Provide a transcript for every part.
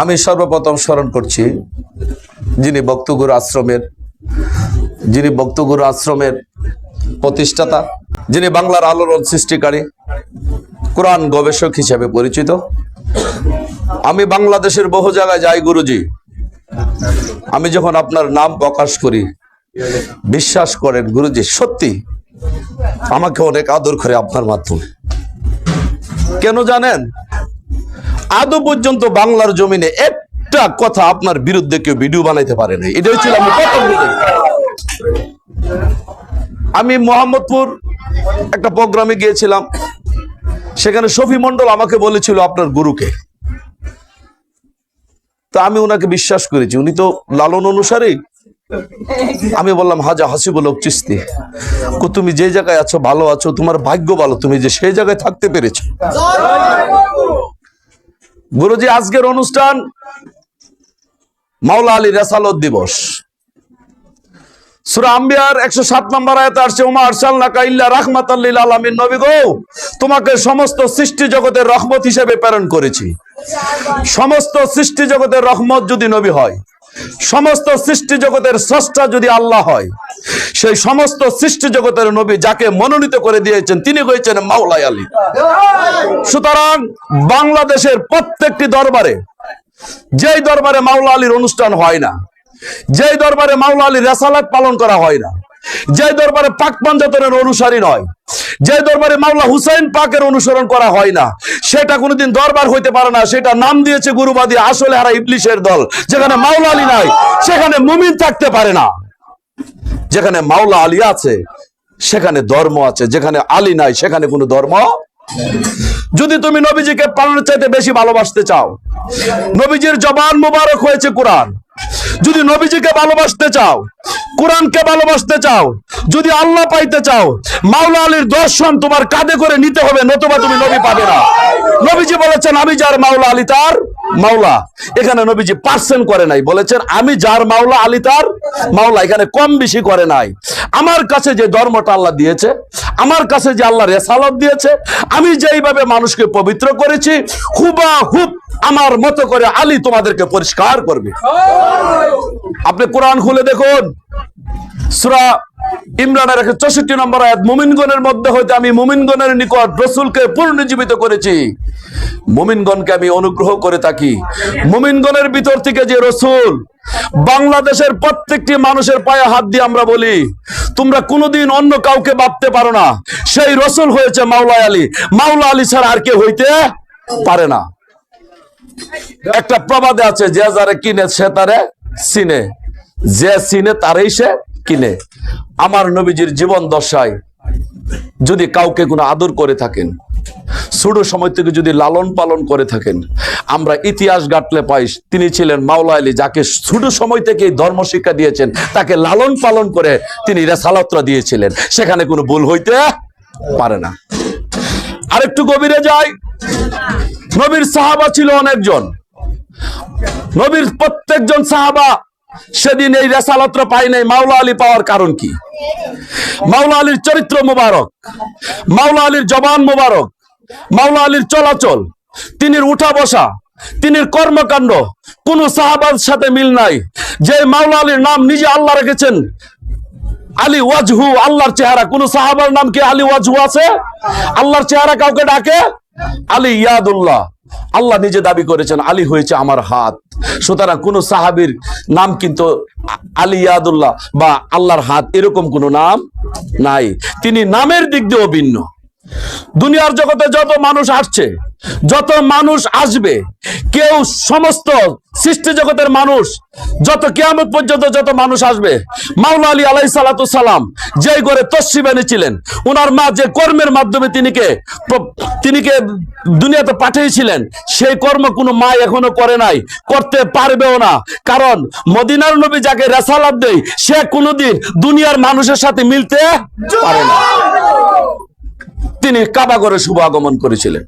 আমি সর্বপ্রথম স্মরণ করছি যিনি বক্তগুরু আশ্রমের, যিনি বক্তগুরু আশ্রমের প্রতিষ্ঠাতা, যিনি বাংলার আলোড়ন সৃষ্টিকারী, কোরআন গবেষক হিসেবে পরিচিত। আমি বাংলাদেশের বহু জায়গায় যাই, গুরুজি। আমি যখন আপনার নাম প্রকাশ করি, বিশ্বাস করেন, গুরুজি, সত্যি আমাকে অনেক আদর করে আপনার মাধ্যমে। কেন জানেন? আদৌ পর্যন্ত বাংলার জমিনে একটা কথা আপনার বিরুদ্ধে কেউ ভিডিও বানাইতে পারে নাই। এটা হচ্ছিল আমি আমি মোহাম্মদপুর একটা প্রোগ্রামে গিয়েছিলাম। সেখানে শফি মন্ডল আমাকে বলেছিল আপনার গুরুকে। তা আমি ওনাকে বিশ্বাস করেছি। উনি তো লালন অনুসারে আমি বললাম, হাজা হাসিবুল হক চিস্তি। তুমি যে জায়গায় আছো, ভালো আছো, তোমার ভাগ্য ভালো। তুমি যে সেই জায়গায় থাকতে পেরেছ। গুরুজি, আজকের অনুষ্ঠান মাওলা আলী রেসালত দিবস। একশো সাত নম্বর নবী গো, তোমাকে সমস্ত সৃষ্টি জগতের রহমত হিসেবে প্রেরণ করেছি। সমস্ত সৃষ্টি জগতের রহমত যদি নবী হয় সমস্ত সৃষ্টি জগতের স্রষ্টা যদি আল্লাহ হয়, সেই সমস্ত সৃষ্টি জগতের নবী যাকে মনোনীত করে দিয়েছেন, তিনি হয়েছেন মাওলাই আলী। সুতরাং বাংলাদেশের প্রত্যেকটি দরবারে, যেই দরবারে মাওলা আলীর অনুষ্ঠান হয় না, যেই দরবারে মাওলা আলীর রেসালাত পালন করা হয় না যে দরবারে পাক পাঞ্জাতনের অনুসারী নয়, যে দরবারে মাওলা হুসাইন পাকের অনুসরণ করা হয় না, সেটা কোনোদিন দরবার হইতে পারে না। সেটা নাম দিয়েছে গুরুবাদী আসলে হারা ইবলিশের দল, যেখানে মাওলা আলী নাই, সেখানে মুমিন থাকতে পারে না। যেখানে মাওলা আলী আছে, সেখানে ধর্ম আছে। যেখানে আলী নাই, সেখানে কোনো ধর্ম যদি তুমি নবীজিকে পালনের চাইতে বেশি ভালোবাসতে চাও, নবীজির জবান মুবারক হয়েছে কোরআন। যদি নবীজিকে ভালোবাসতে চাও, কোরআনকে ভালোবাসতে চাও, যদি আল্লাহ পাইতে চাও, মাওলা আলীর দর্শন তোমার কাঁধে করে নিতে হবে, নতুবা তুমি নবী পাবে না। নবীজি বলেছেন, আমি যার মাওলা, আলী তার মাওলা। এখানে নবীজি পার্সেন্ট করে নাই, বলেছেন, আমি যার মাওলা, আলী তার মাওলা। এখানে কম বেশি করে নাই। আমার কাছে যে ধর্মটা আল্লাহ দিয়েছে আমার কাছে যে আল্লাহ রেসালত দিয়েছে আমি যেইভাবে মানুষকে পবিত্র করেছি হুবা হুব আমার মতো করে আলী তোমাদেরকে পরিষ্কার করবে। আপনি কোরআন খুলে দেখুন। সুরা ইমরানের একশো চৌষট্টি নম্বর আয়াত, মুমিনগণের মধ্যে হইতে আমি মুমিনগণের নিকট রসুলকে পুনর্জীবিত করেছি। মুমিনগণকে আমি অনুগ্রহ করে থাকি। মুমিনগণের ভিতর থেকে যে রসুল, বাংলাদেশের প্রত্যেকটি মানুষের পায়ে হাত দিয়ে আমরা বলি, তোমরা কোনোদিন অন্য কাউকে ভাবতে পারো না। সেই রসুল হয়েছে মাওলা আলী। মাওলা আলী ছাড়া আর কেউ হইতে পারে না। একটা প্রবাদে আছে, যে যারে কিনে সে তারে চিনে। যে চিনে তারই সে কিনে আমার নবীজির জীবন দশায় যদি কাউকে কোনো আদর করে থাকেন ছোট সময় থেকে যদি লালন পালন করে থাকেন, আমরা ইতিহাস গাটলে পাই, তিনি ছিলেন মাওলা আলী, যাকে ছোট সময় থেকে ধর্ম শিক্ষা দিয়েছেন, তাকে লালন পালন করে তিনি রেসালতরা দিয়েছিলেন। সেখানে কোনো ভুল হইতে পারে না। আরেকটু গভীরে যাই। নবীর সাহাবা ছিল অনেকজন। নবীর প্রত্যেকজন সাহাবা সেদিন এই রেসালত্র পাই নাই মাওলা আলী পাওয়ার কারণ কি? মাওলা আলীর চরিত্র মোবারক, মাওলা আলীর জবান মোবারক, মাওলা আলীর চলাচল, তিনির উঠা বসা, তিনির কর্মকাণ্ড, কোন সাহাবার সাথে মিল নাই। যে মাওলা আলীর নাম নিজে আল্লাহ রেখেছেন, আলী ওয়াজহু, আল্লাহর চেহারা। কোন সাহাবার নাম কি আলী ওয়াজহু আছে? আল্লাহর চেহারা কাউকে ডাকে? আলী ইয়াদুল্লাহ। আল্লাহ নিজে দাবি করেছেন, আলী হয়েছে আমার হাত। সুতরাং কোন সাহাবির নাম কিন্তু আলী ইয়াদুল্লাহ বা আল্লাহর হাত এরকম কোন নাম নাই। তিনি নামের দিক দিয়েও ভিন্ন। দুনিয়ার জগতে যত মানুষ আসছে যত মানুষ আসবে, কেউ সমস্ত সৃষ্টি জগতের মানুষ, যত কেয়ামত পর্যন্ত যত মানুষ আসবে, মাওলা আলী আলাই সালাম যে করে তসি ছিলেন ওনার মা যে কর্মের মাধ্যমে তিনিকে তিনিকে দুনিয়াতে পাঠিয়েছিলেন, সেই কর্ম কোনো মা এখনও করে নাই, করতে পারবেও না। কারণ মদিনার নবী যাকে রেসালাত দেয়, সে কোনোদিন দুনিয়ার মানুষের সাথে মিলতে পারে না। তিনি কাবা করে শুভ আগমন করেছিলেন।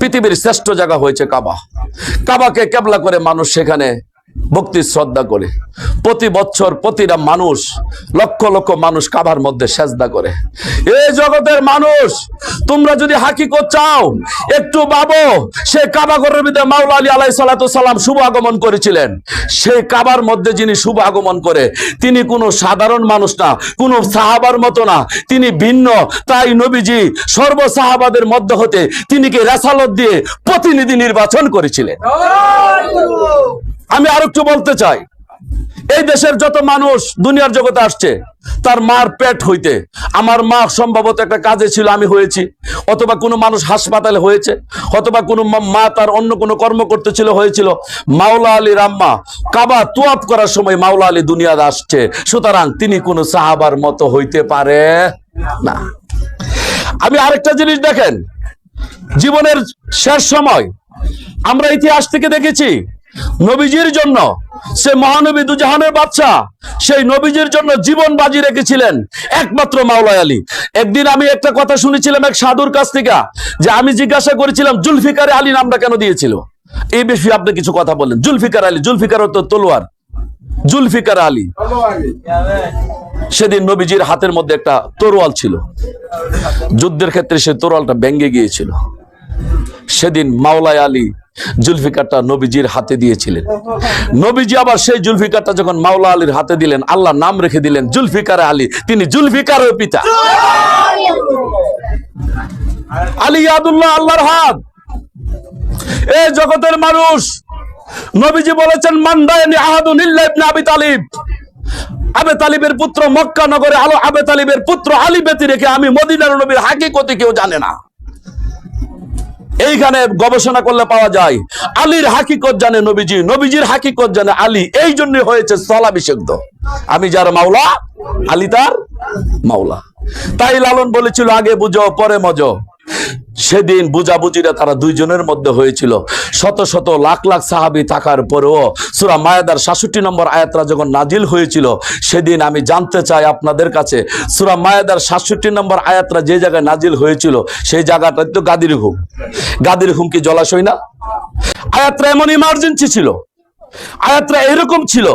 পৃথিবীর শ্রেষ্ঠ জায়গা হয়েছে কাবা। কাবাকে কেবলা করে মানুষ সেখানে ভক্তি, শ্রদ্ধা করে। প্রতি বছর প্রতিটা মানুষ, লক্ষ লক্ষ মানুষ কাবার মধ্যে সেজদা করে। এই জগতের মানুষ, তোমরা যদি হাকিকত চাও, একটু ভাবো, সে কাবা ভিতরে মাওলা আলী আলাই সালাম শুভ আগমন করেছিলেন। সেই কাবার মধ্যে যিনি শুভ আগমন করে, তিনি কোনো সাধারণ মানুষ না, কোনো সাহাবার মতো না, তিনি ভিন্ন। তাই নবীজি সর্ব সাহাবাদের মধ্য হতে তিনিকে রেসালত দিয়ে প্রতিনিধি নির্বাচন করেছিলেন। আমি আর একটু বলতে চাই, এই দেশের যত মানুষ দুনিয়ার জগতে আসছে, তার মার পেট হইতে, আমার মা সম্ভবত একটা কাজে ছিল, আমি হয়েছি। অথবা কোনো মানুষ হাসপাতালে হয়েছে, অথবা কোনো মা- তার অন্য কোনো কর্ম করতে ছিল, হয়েছিল। মাওলা আলী রাম্মা, কাবা তুয়াপ করার সময় মাওলা আলী দুনিয়াতে আসছে। সুতরাং তিনি কোনো সাহাবার মতো হইতে পারে না। আমি আরেকটা জিনিস দেখেন, জীবনের শেষ সময়, আমরা ইতিহাস থেকে দেখেছি নবীজির জন্য, সে মহানবী দুজাহানের বাচ্চা সেই নবীজির জন্য জীবন বাজি রেখেছিলেন একমাত্র মাওলাই আলী। একদিন আমি একটা কথা শুনেছিলাম এক সাধুর কাছ থেকে, যে আমি জিজ্ঞাসা করেছিলাম, জুলফিকার আলী নামটা কেন দিয়েছিল? এই বিষয়ে আপনি কিছু কথা বললেন জুলফিকার আলী, জুলফিকার তো তলোয়ার। জুলফিকার আলী। সেদিন নবীজির হাতের মধ্যে একটা তরোয়াল ছিল। যুদ্ধের ক্ষেত্রে সে তরোয়ালটা ভেঙ্গে গিয়েছিল। সেদিন মাওলায় আলী জুলফিকারটা নবীজির হাতে দিয়েছিলেন। নবীজি আবার সেই জুলফিকারটা যখন মাওলা আলীর হাতে দিলেন, আল্লাহ নাম রেখে দিলেন জুলফিকার আলী। তিনি জুলফিকারের পিতা। আলী ইয়াদুল্লাহ আল্লাহর হাত। এ জগতের মানুষ, নবীজি বলেছেন মান্দায়নি আহাদুন ইল্লা ইবনে আবি তালিব। আবে তালিবের পুত্র মক্কা নগরে আলো, আবে তালিবের পুত্র আলী বেতি রেখে আমি মদিনার নবীর হাকিকতি কেউ জানে না। এইখানে গবেষণা করলে পাওয়া যায়, আলীর হাকিকত জানে নবীজি, নবীজির হাকিকত জানে আলী, এই জন্য হয়েছে স্থলাভিষিক্ত আমি যার মাওলা, আলী তার মাওলা। তাই লালন বলেছিল, আগে বুঝো, পরে মজো। সেদিন বুঝাবুঝিরা তারা দুইজনের মধ্যে হয়েছিল। শত শত লাখ লাখ সাহাবি থাকার পরেও সুরা মায়াদার সাতষট্টি নম্বর আয়াতরা যখন নাজিল হয়েছিল, সেদিন আমি জানতে চাই আপনাদের কাছে, সুরা মায়াদার সাতষট্টি নম্বর আয়াতরা যে জায়গায় নাজিল হয়েছিল, সেই জায়গাটা তো গাদির হুম। গাদির হুম কি জলাশয় না? আয়াতরা এমন ইমার্জেন্সি ছিল। আয়াতরা এরকম ছিল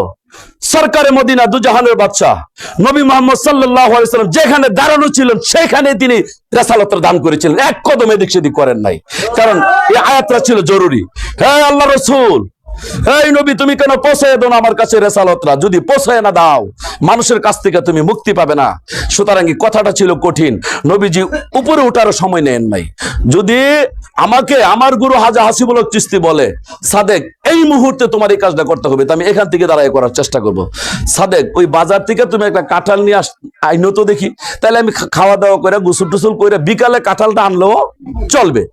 সরকারে মদিনা দুজাহানের বাদশাহ নবী মোহাম্মদ সাল্লাম যেখানে দাঁড়ানো ছিলেন সেখানে তিনি রেসালতর দান করেছিলেন। এক কদম এদিক সেদিক করেন নাই। কারণ এই আয়াতটা ছিল জরুরি। হ্যাঁ আল্লাহ রসুল তুমি কেন দাও না আমার কাছে রেসালতরা? যদি না দাও, মানুষের কাছ থেকে তুমি মুক্তি পাবে না। সুতরাং কথাটা ছিল কঠিন। নবীজি উপরে ওঠার সময় নেন নাই। যদি আমাকে, আমার গুরু হাজা হাসিবুল চিস্তি বলে, সাদেক এই মুহূর্তে তোমার এই কাজটা করতে হবে আমি এখান থেকে দাঁড়াই করার চেষ্টা করব। সাদেক, ওই বাজার থেকে তুমি একটা কাঁঠাল নিয়ে আস, আইনো তো দেখি। তাহলে আমি খাওয়া দাওয়া করে গুসুল টুসুল করে বিকালে কাঁঠালটা আনলেও চলবে।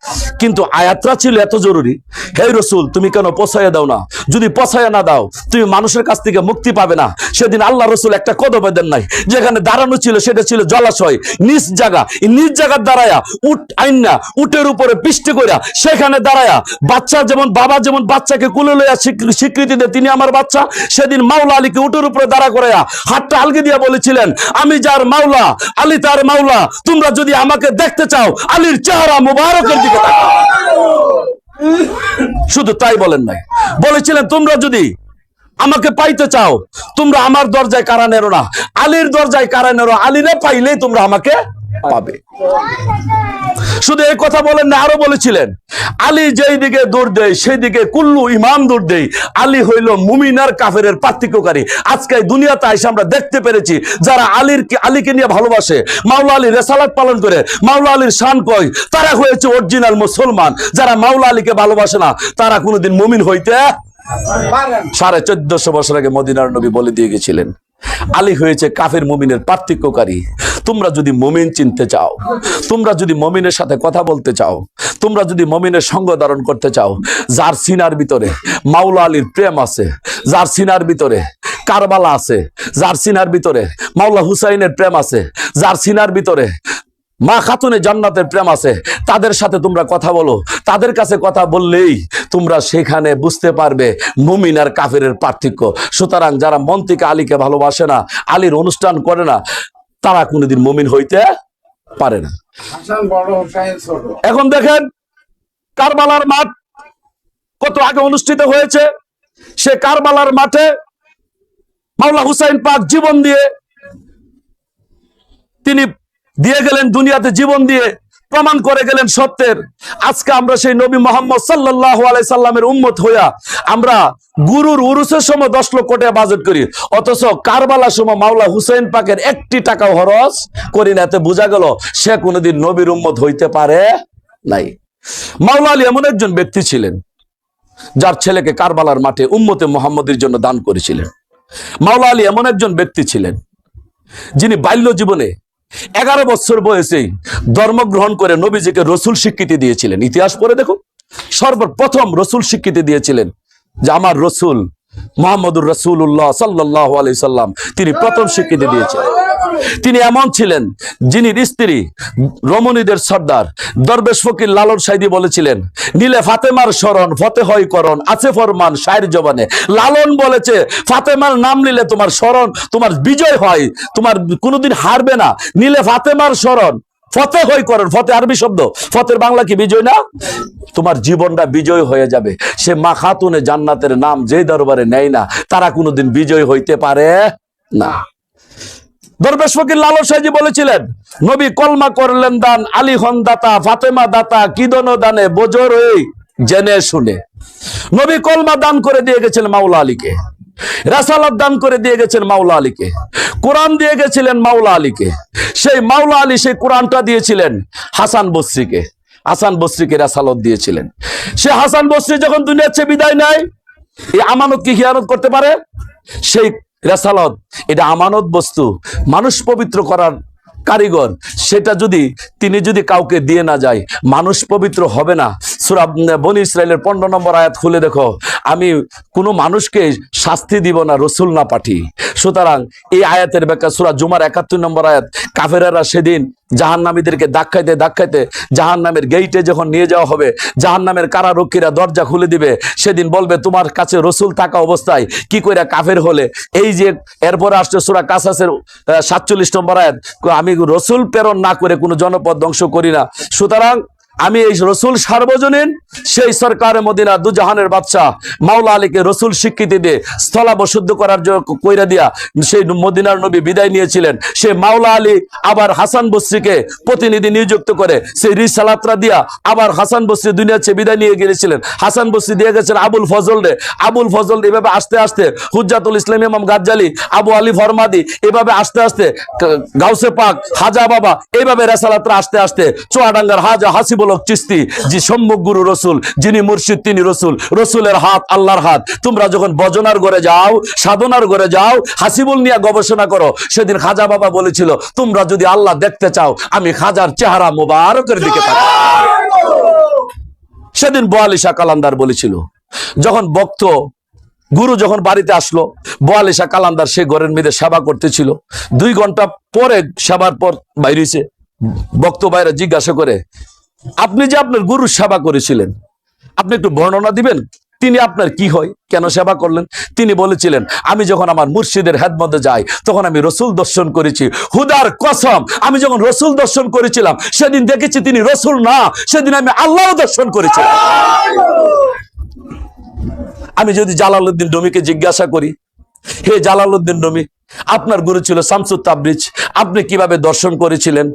কিন্তু আয়াতরা ছিল এত জরুরি। হে রসুল, তুমি কেন পছাইয়া দাও না? যদি পছাইয়া না দাও, তুমি মানুষের কাছ থেকে মুক্তি পাবে না। সেদিন আল্লাহ রসুল একটা কদমে দেন নাই, যেখানে দাঁড়ানো ছিল, সেটা ছিল জলাশয় নিজ জায়গা। নিজ জায়গার দাঁড়ায়া আইনা উটের উপরে পিষ্টি কইরা সেখানে দাঁড়ায়া, বাচ্চা যেমন, বাবা যেমন বাচ্চাকে কুলে লইয়া স্বীকৃ- স্বীকৃতি দেয়। তিনি আমার বাচ্চা, সেদিন মাওলা আলীকে উটের উপরে দাঁড়া করাইয়া হাতটা আলগে দিয়া বলেছিলেন, আমি যার মাওলা, আলী তার মাওলা, তোমরা যদি আমাকে দেখতে চাও, আলীর চেহারা মুবারকের দিকে শুধু তাই বলেন নাই। বলেছিলেন, তোমরা যদি আমাকে পাইতে চাও, তোমরা আমার দরজায় কারা নেরো না? আলীর দরজায় কারা নেরো আলীরে পাইলেই তোমরা আমাকে পাবে। শুধু এই কথা বলেন না আরও বলেছিলেন আলী যেই দিকে দৌড় দেয় সেই দিকে কুল্লু ইমাম দৌড় দেয়। আলী হইল মুমিনার কাফেরের পার্থক্যকারী। আজকে দুনিয়াতে এসে আমরা দেখতে পেরেছি যারা আলীর আলীকে নিয়ে ভালোবাসে। মাওলা আলী রেসালাত পালন করে। মাওলা আলীর শান কয়? তারা হয়েছে অরিজিনাল মুসলমান। যারা মাওলা আলীকে ভালোবাসে না তারা কোনোদিন মুমিন হইতে সাড়ে চোদ্দশো বছর আগে মদিনার নবী বলে দিয়ে গেছিলেন। আলী হয়েছে কাফের মুমিনের পার্থক্যকারী। তোমরা যদি মমিন চিনতে চাও, তোমরা যদি মমিনের সাথে কথা বলতে চাও, তোমরা যদি মমিনের সঙ্গ ধারণ করতে চাও, যার সিনার ভিতরে মাওলা আলীর প্রেম আছে, যার সিনার ভিতরে কারবালা আছে, যার সিনার ভিতরে মাওলা হুসাইনের প্রেম আছে, যার সিনার ভিতরে মা খাতুনে জান্নাতের প্রেম আছে তাদের সাথে তোমরা কথা বলো। তাদের কাছে কথা বললেই তোমরা সেখানে বুঝতে পারবে মুমিন আর কাফেরের পার্থক্য। সুতরাং যারা মন থেকে আলীকে ভালোবাসে না আলীর অনুষ্ঠান করে না তারা কোনোদিন মুমিন হইতে পারে না। এখন দেখেন কারবালার মাঠ কত আগে অনুষ্ঠিত হয়েছে। সে কারবালার মাঠে মাওলা হুসাইন পাক জীবন দিয়ে তিনি দিয়ে গেলেন দুনিয়াতে জীবন দিয়ে, প্রমাণ করে গেলেন সত্যের। আজকে আমরা সেই নবী মোহাম্মদ সাল্লাহ আলাই সাল্লামের উম্মত হইয়া আমরা গুরুর উরুসের সময় দশ লক্ষ টাকা বাজেট করি। অথচ কারবালার সময় মাওলা হুসেন পাকের একটি টাকা খরচ করি না। এতে বোঝা গেল সে কোনোদিন নবীর উম্মত হইতে পারে নাই। মাওলা আলী এমন একজন ব্যক্তি ছিলেন, যার ছেলেকে কারবালার মাঠে উম্মতে মোহাম্মদের জন্য দান করেছিলেন। মাওলা আলী এমন একজন ব্যক্তি ছিলেন, যিনি বাল্য জীবনে এগারো বছর বয়সেই ধর্মগ্রহণ করে নবীজিকে রসুল স্বীকৃতি দিয়েছিলেন। ইতিহাস পড়ে দেখো সর্বপ্রথম রসুল স্বীকৃতি দিয়েছিলেন যে আমার রসুল মোহাম্মদুর রসুল্লাহ সাল্লাহ আলি সাল্লাম, তিনি প্রথম স্বীকৃতি দিয়েছিলেন। তিনি এমন ছিলেন যিনি স্ত্রী রমণীদের সর্দার। দরবেশ ফকির লালন সাইদি বলেছিলেন, নীলে ফাতেমার স্মরণ ফতে হয় করণ, আছে ফরমান শায়ের জবানে। লালন বলেছে, ফাতেমার নাম নিলে তোমার স্মরণ, তোমার বিজয় হয়, তোমার কোনোদিন হারবে না। নীলে ফাতেমার স্মরণ ফতে হই করেন ফতে আরবি শব্দ, ফতের বাংলা কি বিজয় না? তোমার জীবনটা বিজয় হয়ে যাবে। সে মা খাতুনে জান্নাতের নাম যে দরবারে নেয় না, তারা কোনোদিন বিজয় হইতে পারে না। দরবেশ ফকির লালন সাহেজি বলেছিলেন, নবী কলমা করলেন দান, আলী হন দাতা, ফাতেমা দাতা কিদন দানে বোজর জেনে শুনে। নবী কলমা দান করে দিয়ে গেছেন মাওলা আলীকে। রাসালাত দান করে দিয়ে গেছেন মাওলা আলীকে। কোরআন দিয়ে গেছিলেন মাওলা আলীকে। সেই মাওলা আলী সেই কোরআনটা দিয়েছিলেন হাসান বসরিকে। হাসান বসরিকে রাসালত দিয়েছিলেন। সে হাসান বসরি যখন দুনিয়ার চেয়ে বিদায় নেয়, এই আমানত কি হিয়ানত করতে পারে? সেই রেসালত, এটা আমানত বস্তু। মানুষ পবিত্র করার কারিগর, সেটা যদি তিনি যদি কাউকে দিয়ে না যায়, মানুষ পবিত্র হবে না। সুরাব বনি ইসরায়েলের পনেরো নম্বর আয়াত খুলে দেখো। আমি কোনো মানুষকে শাস্তি দিব না, রসুল না পাঠি। সুতরাং এই আয়াতের ব্যাখ্যা সুরা জুমার একাত্তর নম্বর আয়াত, কাফেরারা সেদিন জাহান নামীদেরকে ধাক্কাইতে ধাক্কাইতে জাহান নামের গেইটে যখন নিয়ে যাওয়া হবে জাহান নামের কারারক্ষীরা দরজা খুলে দিবে, সেদিন বলবে, তোমার কাছে রসুল থাকা অবস্থায় কি করে কাফের হলে? এই যে এরপরে আসছে সুরা কাসাসের সাতচল্লিশ নম্বর আয়াত, আমি রসুল প্রেরণ না করে কোনো জনপদ ধ্বংস করি না। সুতরাং আমি এই রসুল সার্বজনীন, সেই সরকারের মদিনা দুজাহানের বাদশাহ মাওলা আলীকে রসুল স্বীকৃতি দিয়ে স্থলাবশুদ্ধ করার জন্য কইরা দিয়া সেই মদিনার নবী বিদায় নিয়েছিলেন। সে মাওলা আলী আবার হাসান বস্রীকে প্রতিনিধি নিযুক্ত করে সেই রিসালাত্রা দিয়া আবার হাসান বস্রী দুনিয়ার চেয়ে বিদায় নিয়ে গিয়েছিলেন। হাসান বস্রী দিয়ে গেছেন আবুল ফজল রে। আবুল ফজল এভাবে আস্তে আস্তে হুজ্জাতুল ইসলাম ইমাম গাজ্জালি, আবু আলী ফরমাদি এভাবে আস্তে আস্তে গাউসে পাক, হাজা বাবা এইভাবে রেসালাত্রা আস্তে আস্তে চুয়াডাঙ্গার হাজা হাসিবুল হক চিস্তি, যে সম্মুখ গুরু রসুল, যিনি মুর্শিদ, তিনি রসুল। রসুলের হাত আল্লাহর হাত। তোমরা যখন বজনার ঘরে যাও, সাধনার ঘরে যাও, হাসিবুল নিয়ে গবেষণা করো। সেদিন খাজা বাবা বলেছিল, তোমরা যদি আল্লাহ দেখতে চাও, আমি খাজার চেহারা মোবারকের দিকে তাকাও। সেদিন বোয়ালিশা কালান্দার বলেছিল, যখন বক্ত গুরু যখন বাড়িতে আসলো, বোয়ালিশা কালান্দার সে ঘরের মেয়েদের সেবা করতেছিল। দুই ঘণ্টা পরে সেবার পর বাইরেছে। বক্ত বাইরে জিজ্ঞাসা করে আপনি যে আপনার গুরুর সেবা করেছিলেন, আপনি একটু বর্ণনা দিবেন? তিনি আপনার কি হয়? কেন সেবা করলেন? তিনি বলেছিলেন, আমি যখন আমার মুর্শিদের হেদমতে যাই, তখন আমি রসুল দর্শন করেছি। হুদার কসম, আমি যখন রসুল দর্শন করেছিলাম, সেদিন দেখেছি তিনি রসুল না, সেদিন আমি আল্লাহ দর্শন করেছিলাম। আমি যদি জালালউদ্দিন ডমিকে জিজ্ঞাসা করি, হে জালালউদ্দিন ডমি আপনার গুরু ছিল শামসুত তাবরিজ আপনি কীভাবে দর্শন করেছিলেন?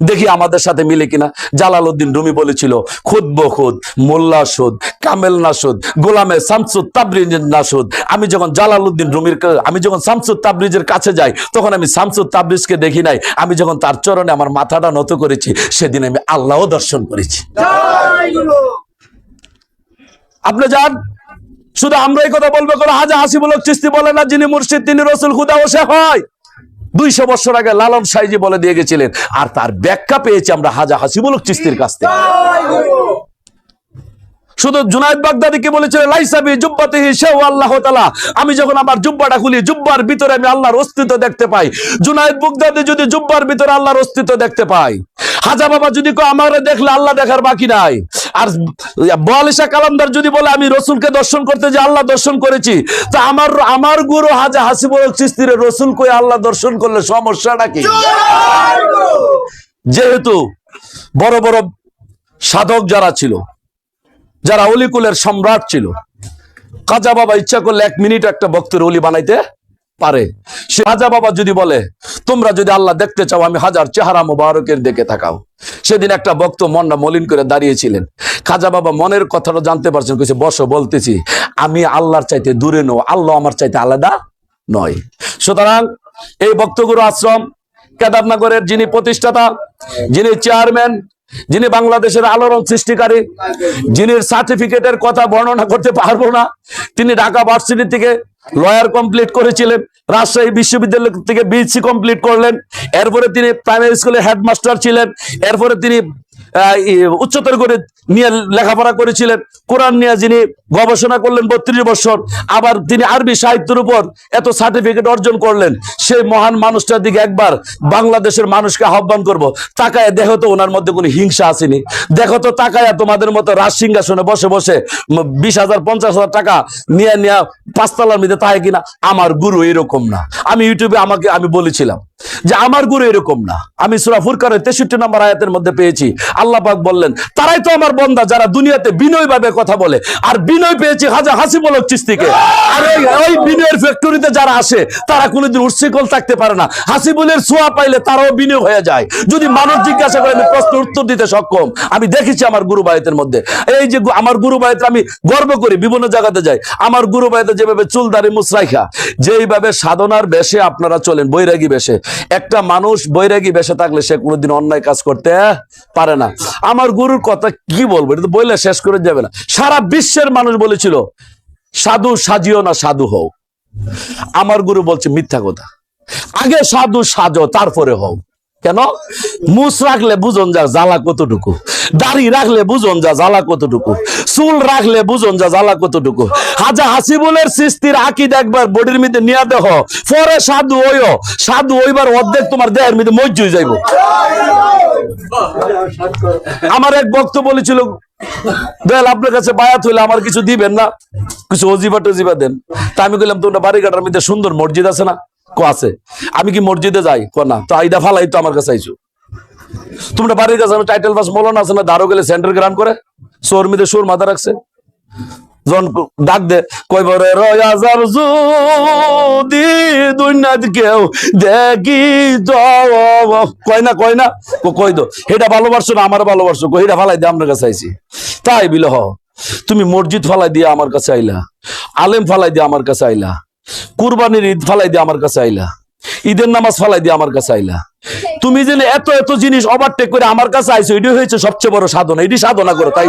দেখি আমাদের সাথে মিলে কিনা। জালালউদ্দিন রুমি বলেছিল খুদ বখুদ মোল্লা সুদ, কামেল নাসুদ গোলামে শামসুদ তাবরিজ নাসুদ আমি যখন জালালউদ্দিন রুমির আমি যখন শামসুদ তাবরিজের কাছে যাই, তখন আমি শামসুদ তাবরিজকে দেখি নাই। আমি যখন তার চরণে আমার মাথাটা নত করেছি, সেদিন আমি আল্লাহ দর্শন করেছি। আপনি যান। শুধু আমরা এই কথা বলব, কোনো হাজা হাসিবুলক চিস্তি বলে না, যিনি মুর্শিদ, তিনি রসুল, খুদা ও সে হয়। দুইশো বছর আগে লালন সাইজি বলে দিয়ে গেছিলেন, আর তার ব্যাখ্যা পেয়েছি আমরা হাজা হাসিবুলক চিস্তির কাছ থেকে। শুধু জুনায়দ বাগদাদি কি বলেছিল লাইসাবি জুব্বাতিহি সেও আল্লাহ তাআলা। আমি যখন আমার জুব্বাটা খুলি জুব্বার ভিতরে আমি আল্লাহর অস্তিত্ব দেখতে পাই। জুনায়দ বাগদাদি যদি জুব্বার ভিতরে আল্লাহর অস্তিত্ব দেখতে পাই হাজা বাবা যদি কয় আমার দেখলে আল্লাহ দেখার বাকি নাই। আর বয়ালিশা কালামদার যদি বলে আমি রসুলকে দর্শন করতে যে আল্লাহ দর্শন করেছি তা আমার আমার গুরু হাজা হাসিবুল চিস্তিরে রসুল কই আল্লাহ দর্শন করলে সমস্যাটা কি? যেহেতু বড় বড় সাধক যারা ছিল যারা অলিকুলের সম্রাট ছিল, খাজা বাবা ইচ্ছা করলে এক মিনিট একটা ভক্তের অলি বানাইতে পারে। সে খাজা বাবা যদি বলে, তোমরা যদি আল্লাহ দেখতে চাও, আমি হাজার চেহারা মুবারকের দেখে থাকাও সেদিন একটা ভক্ত মনটা মলিন করে দাঁড়িয়েছিলেন। খাজা বাবা মনের কথাটা জানতে পারছেন কিছু বসো, বলতেছি, আমি আল্লাহর চাইতে দূরে নো আল্লাহ আমার চাইতে আলাদা নয়। সুতরাং এই ভক্তগুরু আশ্রম কেদারনগরের যিনি প্রতিষ্ঠাতা, যিনি চেয়ারম্যান যিনি বাংলাদেশের আলোড়ন সৃষ্টিকারী, যিনি সার্টিফিকেটের কথা বর্ণনা করতে পারব না, তিনি ঢাকা ভার্সিটি থেকে লয়ার কমপ্লিট করেছিলেন, রাজশাহী বিশ্ববিদ্যালয় থেকে বিএসসি কমপ্লিট করলেন, এরপরে তিনি প্রাইমারি স্কুলে হেডমাস্টার ছিলেন, এরপরে তিনি উচ্চতর করে নিয়ে লেখাপড়া করেছিলেন। কোরআন নিয়ে যিনি গবেষণা করলেন বত্রিশ বছর, আবার তিনি আরবি সাহিত্যের উপর এত সার্টিফিকেট অর্জন করলেন, সেই মহান মানুষটার দিকে একবার বাংলাদেশের মানুষকে আহ্বান করব। তাকায় দেখো তো ওনার মধ্যে কোনো হিংসা আসেনি। দেখো তো তাকায় তোমাদের মতো রাজ সিংহাসনে বসে বসে বিশ হাজার, পঞ্চাশ হাজার টাকা নিয়ে নিয়ে পাঁচতলার মধ্যে তাই কিনা। আমার গুরু এরকম না। আমি ইউটিউবে আমাকে আমি বলেছিলাম যে আমার গুরু এরকম না। আমি সুরা ফুরকানের তেষট্টি নম্বর আয়াতের মধ্যে পেয়েছি। আল্লাহ পাক বললেন, তারাই তো আমার বন্দা যারা দুনিয়াতে বিনয় ভাবে কথা বলে। আর বিনয় পেয়েছি হাজা হাসিবলক চিস্তিকে। আর ওই বিনয়ের ফ্যাক্টরিতে যারা আসে, তারা কোনোদিন উৎসিকল থাকতে পারে না। হাসিবুলের ছোঁয়া পাইলে তারাও বিনয় হয়ে যায়। যদি মানুষ জিজ্ঞাসা করে, আমি প্রশ্ন উত্তর দিতে সক্ষম? আমি দেখেছি আমার গুরু বায়তের মধ্যে। এই যে আমার গুরু বায়তে আমি গর্ব করি, বিভিন্ন জায়গাতে যাই। আমার গুরু বায়তে যেভাবে চুলদারি মুসরাইখা, যেইভাবে সাধনার বেশে আপনারা চলেন, বৈরাগী বেশে। একটা মানুষ বৈরাগী বেসে থাকলে সে কোনোদিন অন্যায় কাজ করতে পারে না। আমার গুরুর কথা কি বলব? এটা তো বললে শেষ করে যাবে না। সারা বিশ্বের মানুষ বলেছিল, সাধু সাজিও না সাধু হও। আমার গুরু বলছে, মিথ্যা কথা। আগে সাধু সাজো, তারপরে হও। কেন? মুস রাখলে বুঝন যা জ্বালা কতটুকু। দাড়ি রাখলে বুঝন যা জ্বালা কতটুকু। চুল রাখলে বুঝন যা জ্বালা কতটুকু। হাজা হাসিবুলের সৃষ্টির আকিদ একবার বডির মধ্যে নিয়ে দেহ। পরে সাধু ওইও সাধু ওইবার অর্ধেক তোমার দেহের মধ্যে মজ্জুই যাইব। আমার এক বক্ত বলেছিল, দেল, আপনার কাছে বায়াত হইলে আমার কিছু দিবেন না। কিছু অজিবা টজিবা দেন। তা আমি বললাম তোমরা বাড়িঘাটার মধ্যে সুন্দর মসজিদ আছে না? কো আছে। আমি কি মসজিদে যাই? কো না। তো আইদা ফালাই তো আমার কাছে আইছো। তোমরা বাড়ির কাছে টাইটেল বাস মলন আছে না, দারো গেলে সেন্টার গ্রাম করে মধ্যে সোর মাথা রাখছে। জন ডাক দে কইবরে রয়াজার যদি দুনিয়াত কেউ দেখি কয় না কয় না ও কই দো হেটা ভালোবাসছো না আমার ভালোবাসছো? কই হেটা ফালাই দিয়ে আমার কাছে আইছি। তাই বিলহ, তুমি মসজিদ ফালাই দিয়ে আমার কাছে আইলা, আলেম ফালাই দিয়ে আমার কাছে আইলা। কুরবানির ঈদ ফালাই দিয়ে আমার কাছে আইলা। ঈদের নামাজ ফালাই দিয়ে আমার কাছে আইলা। তুমি যে এত এত জিনিস ওভারটেক করে আমার কাছে আইছো এটি হয়েছে সবচেয়ে বড় সাধনা এটি সাধনা করো, তাই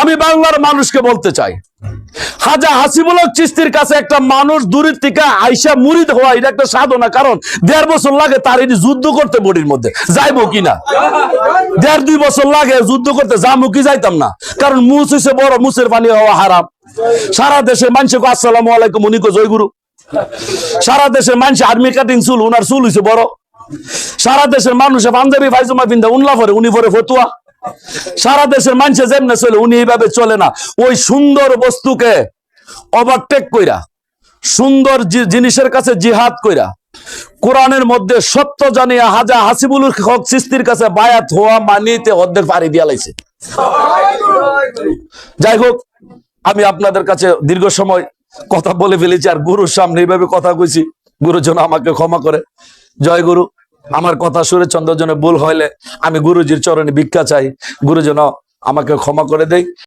আমি বাংলার মানুষকে বলতে চাই, হাজা হাসিবুলক চিস্তির কাছে একটা মানুষ দূরের থেকে আইসা মুড়িদ হওয়া, এটা একটা সাধনা, কারণ দেড় বছর লাগে তার এটি যুদ্ধ করতে বডির মধ্যে, যাইবো কিনা দেড় দুই বছর লাগে যুদ্ধ করতে যাব কি যাইতাম না? কারণ মুস হইছে বড়, মুসের পানি হওয়া হারাম। সারা দেশে মানুষকে আসসালাম আলাইকুম, উনি কো জয় গুরু সারা দেশের মানুষ আর্মি কাটিং চুল, উনার চুল হইছে বড়। সারা দেশের মানুষে পাঞ্জাবি ফাইজমা পিন্ধা, উনলা পরে, উনি পরে ফতুয়া। সারা দেশের মানুষে যেমনে চলে, উনি এইভাবে চলে না। ওই সুন্দর বস্তুকে ওভারটেক কইরা, সুন্দর জিনিসের কাছে জিহাদ কইরা, কোরআনের মধ্যে সত্য জানিয়া হাজা হাসিবুল হক সৃষ্টির কাছে বায়াত হওয়া মানিতে অর্ধেক পাড়ি দিয়া লাইছে। যাই হোক আমি আপনাদের কাছে দীর্ঘ সময় কথা বলে ফেলেছি, আর গুরুর সামনে এইভাবে কথা কইছি। গুরু যেন আমাকে ক্ষমা করে। জয় গুরু। আমার কথা সুরে চন্দ্রজনে ভুল হইলে আমি গুরুজির চরণে ভিক্ষা চাই। গুরুজন আমাকে ক্ষমা করে দেয়।